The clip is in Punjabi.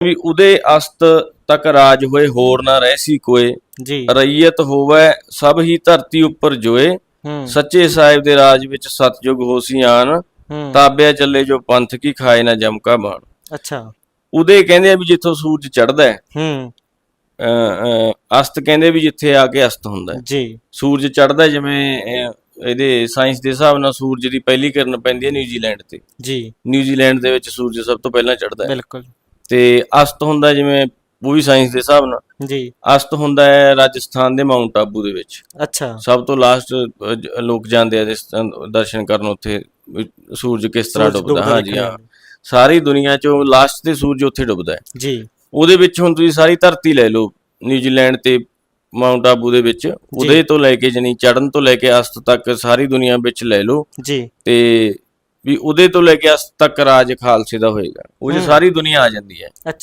ਵੀ ਉਦੇ ਅਸਤ ਤੱਕ ਰਾਜ ਹੋਏ ਹੋਰ ਨਾ ਰਹਿ ਸੀ ਕੋਏ ਜੀ। ਰਈਅਤ ਹੋਵੇ ਸਭ ਹੀ ਧਰਤੀ ਉੱਪਰ ਜੋਏ। ਸੱਚੇ ਸਾਹਿਬ ਦੇ ਰਾਜ ਵਿੱਚ ਸਤਜੁਗ ਹੋਸੀ ਆਨ ਤਾਬਿਆ ਚੱਲੇ ਜੋ ਪੰਥ ਕੀ ਖਾਏ ਨਾ ਜਮਕਾ ਬਾਣ। ਅੱਛਾ। ਉਦੇ ਕਹਿੰਦੇ ਆ ਵੀ ਜਿੱਥੋਂ ਸੂਰਜ ਚੜ੍ਹਦਾ ਹੈ ਹੂੰ। ਅਸਤ ਕਹਿੰਦੇ ਵੀ ਜਿੱਥੇ ਆ ਕੇ ਅਸਤ ਹੁੰਦਾ ਹੈ। ਜੀ। ਸੂਰਜ ਚੜ੍ਹਦਾ ਜਿਵੇਂ ਇਹਦੇ ਸਾਇੰਸ ਦੇ ਹਿਸਾਬ ਨਾਲ ਸੂਰਜ ਦੀ ਪਹਿਲੀ ਕਿਰਨ ਪੈਂਦੀ ਹੈ ਨਿਊਜ਼ੀਲੈਂਡ ਤੇ। ਜੀ। ਨਿਊਜ਼ੀਲੈਂਡ ਦੇ ਵਿੱਚ ਸੂਰਜ ਸਭ ਤੋਂ ਪਹਿਲਾਂ ਚੜ੍ਹਦਾ ਹੈ। ਬਿਲਕੁਲ। ਤੇ ਅਸਤ ਹੁੰਦਾ ਜਿਵੇਂ ਉਹ ਵੀ ਸਾਇੰਸ ਦੇ ਹਿਸਾਬ ਨਾਲ। ਜੀ। ਅਸਤ ਹੁੰਦਾ ਹੈ ਰਾਜਸਥਾਨ ਦੇ ਮਾਊਂਟ ਆਬੂ ਦੇ ਵਿੱਚ। ਅੱਛਾ। ਸਭ ਤੋਂ ਲਾਸਟ ਲੋਕ ਜਾਂਦੇ ਆ ਦਰਸ਼ਨ ਕਰਨ ਉੱਥੇ ਸੂਰਜ ਕਿਸ ਤਰ੍ਹਾਂ ਡੁੱਬਦਾ। ਹਾਂਜੀ ਦੇਖਣ ਹਾਂ ਸਾਰੀ ਦੁਨੀਆ ਚੋਂ ਲਾਸਟ ਤੇ ਸੂਰਜ ਉੱਥੇ ਡੁੱਬਦਾ ਹੈ। ਜੀ। ਉਹਦੇ ਵਿੱਚ ਹੁਣ ਤੁਸੀਂ ਸਾਰੀ ਧਰਤੀ ਲੈ ਲਓ ਨਿਊਜ਼ੀਲੈਂਡ ਤੇ ਮਾਊਂਟ ਆਬੂ ਦੇ ਵਿੱਚ। ਉਹਦੇ ਤੋਂ ਲੈ ਕੇ ਜਣੀ ਚੜਨ ਤੋਂ ਲੈ ਕੇ ਅਸਤ ਤੱਕ ਸਾਰੀ ਦੁਨੀਆ ਵਿੱਚ ਲੈ ਲਓ। ਜੀ। ਤੇ ਵੀ ਉਹਦੇ ਤੋਂ ਲੈ ਕੇ ਅਸਤ ਤੱਕ ਰਾਜ ਖਾਲਸੇ ਦਾ ਹੋਏਗਾ। ਉਹ 'ਚ ਸਾਰੀ ਦੁਨੀਆ ਆ ਜਾਂਦੀ ਹੈ। ਅੱਛਾ।